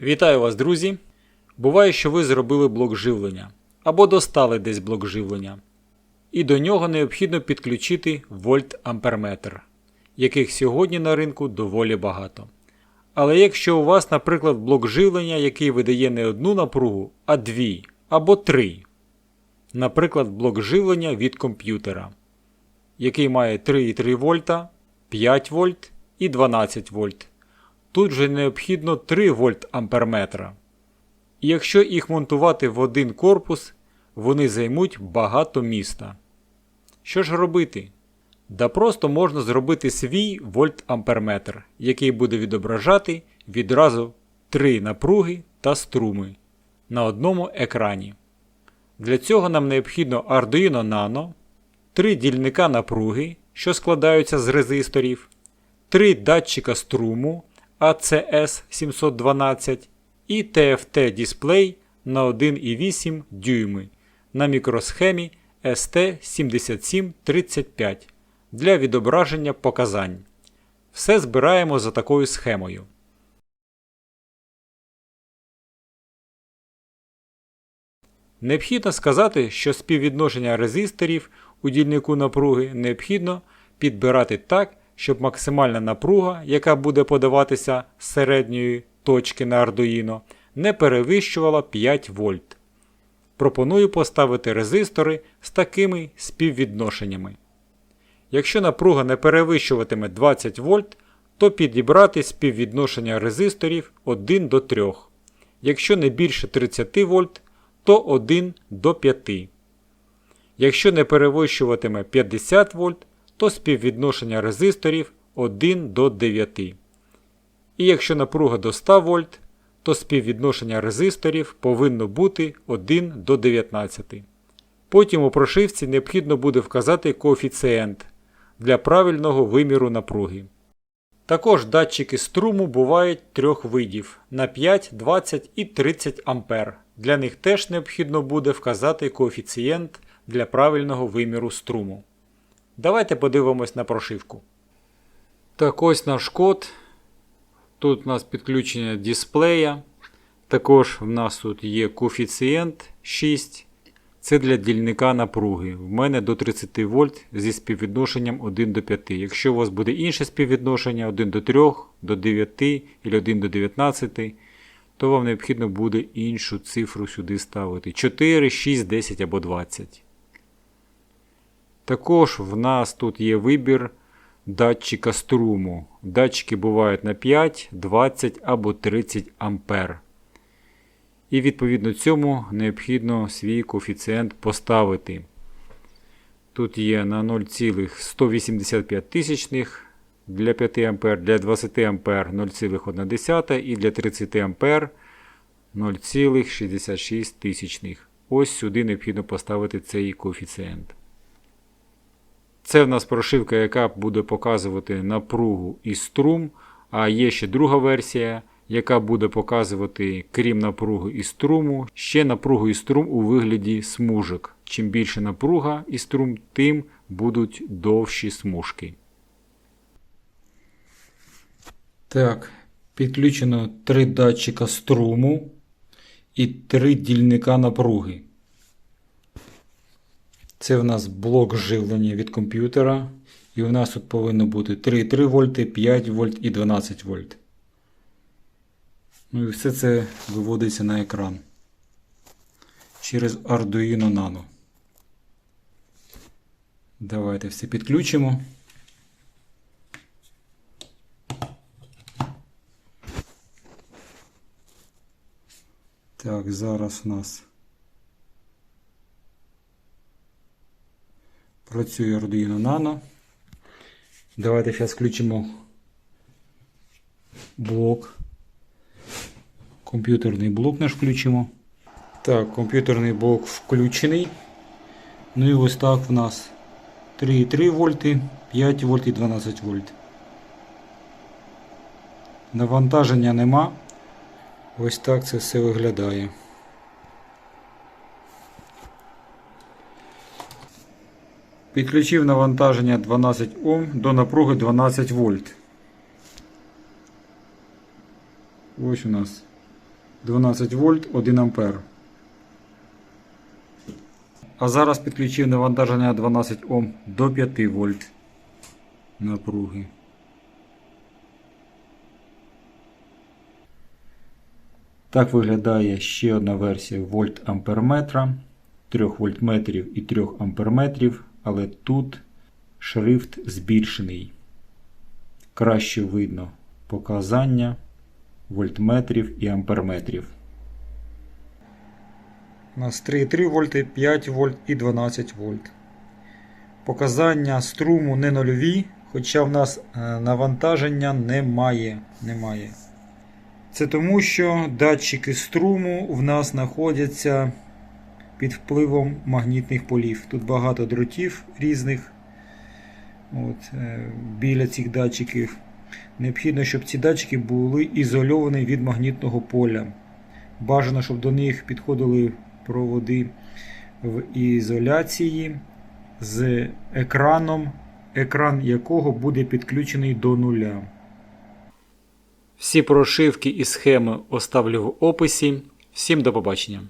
Вітаю вас, друзі! Буває, що ви зробили блок живлення або достали десь блок живлення, і до нього необхідно підключити вольт-амперметр, яких сьогодні на ринку доволі багато. Але якщо у вас, наприклад, блок живлення, який видає не одну напругу, а дві або три, наприклад, блок живлення від комп'ютера, який має 3,3 вольта, 5 вольт і 12 вольт. Тут же необхідно 3 вольт амперметра. І якщо їх монтувати в один корпус, вони займуть багато міста. Що ж робити? Да просто можна зробити свій вольт-амперметр, який буде відображати відразу 3 напруги та струми на одному екрані. Для цього нам необхідно Arduino Nano, 3 дільника напруги, що складаються з резисторів, 3 датчика струму ACS 712 і TFT дисплей на 1,8 дюйми на мікросхемі ST7735 для відображення показань. Все збираємо за такою схемою. Необхідно сказати, що співвідношення резисторів у дільнику напруги необхідно підбирати так, щоб максимальна напруга, яка буде подаватися з середньої точки на Arduino, не перевищувала 5 вольт. Пропоную поставити резистори з такими співвідношеннями. Якщо напруга не перевищуватиме 20 вольт, то підібрати співвідношення резисторів 1 до 3. Якщо не більше 30 вольт, то 1 до 5. Якщо не перевищуватиме 50 вольт, то співвідношення резисторів 1 до 9. І якщо напруга до 100 вольт, то співвідношення резисторів повинно бути 1 до 19. Потім у прошивці необхідно буде вказати коефіцієнт для правильного виміру напруги. Також датчики струму бувають трьох видів на 5, 20 і 30 А. Для них теж необхідно буде вказати коефіцієнт для правильного виміру струму. Давайте подивимось на прошивку. Так ось наш код. Тут у нас підключення дисплея. Також в нас тут є коефіцієнт 6. Це для дільника напруги. В мене до 30 вольт зі співвідношенням 1 до 5. Якщо у вас буде інше співвідношення 1 до 3, до 9 або 1 до 19, то вам необхідно буде іншу цифру сюди ставити. 4, 6, 10 або 20. Також в нас тут є вибір датчика струму. Датчики бувають на 5, 20 або 30 ампер. І відповідно цьому необхідно свій коефіцієнт поставити. Тут є на 0,185 тисячних для 5 А, для 20 А 0,1 і для 30 А 0,66 тисячних. Ось сюди необхідно поставити цей коефіцієнт. Це в нас прошивка, яка буде показувати напругу і струм. А є ще друга версія, яка буде показувати, крім напруги і струму, ще напругу і струм у вигляді смужок. Чим більше напруга і струм, тим будуть довші смужки. Так, підключено три датчика струму і три дільника напруги. Це в нас блок живлення від комп'ютера. І у нас тут повинно бути 3,3 вольти, 5 вольт і 12 вольт. Ну і все це виводиться на екран через Arduino Nano. Давайте все підключимо. Так, зараз у нас працює Arduino Nano. Давайте зараз включимо блок. Комп'ютерний блок наш включимо. Так, комп'ютерний блок включений. Ну і ось так в нас 3,3 вольти, 5 вольт і 12 вольт. Навантаження нема. Ось так це все виглядає. Підключив навантаження 12 Ом до напруги 12 вольт. Ось у нас 12 вольт 1 ампер. А зараз підключив навантаження 12 Ом до 5 вольт напруги. Так виглядає ще одна версія вольт амперметра 3 вольтметрів і 3 амперметрів, але тут шрифт збільшений. Краще видно показання вольтметрів і амперметрів. У нас 3,3 вольти, 5 вольт і 12 вольт. Показання струму не нульові, хоча в нас е, навантаження немає. немає. Це тому, що датчики струму в нас знаходяться під впливом магнітних полів. Тут багато дротів різних от, е, біля цих датчиків. Необхідно, щоб ці датчики були ізольовані від магнітного поля. Бажано, щоб до них підходили проводи в ізоляції з екраном, екран якого буде підключений до нуля. Всі прошивки і схеми оставлю в описі. Всім до побачення.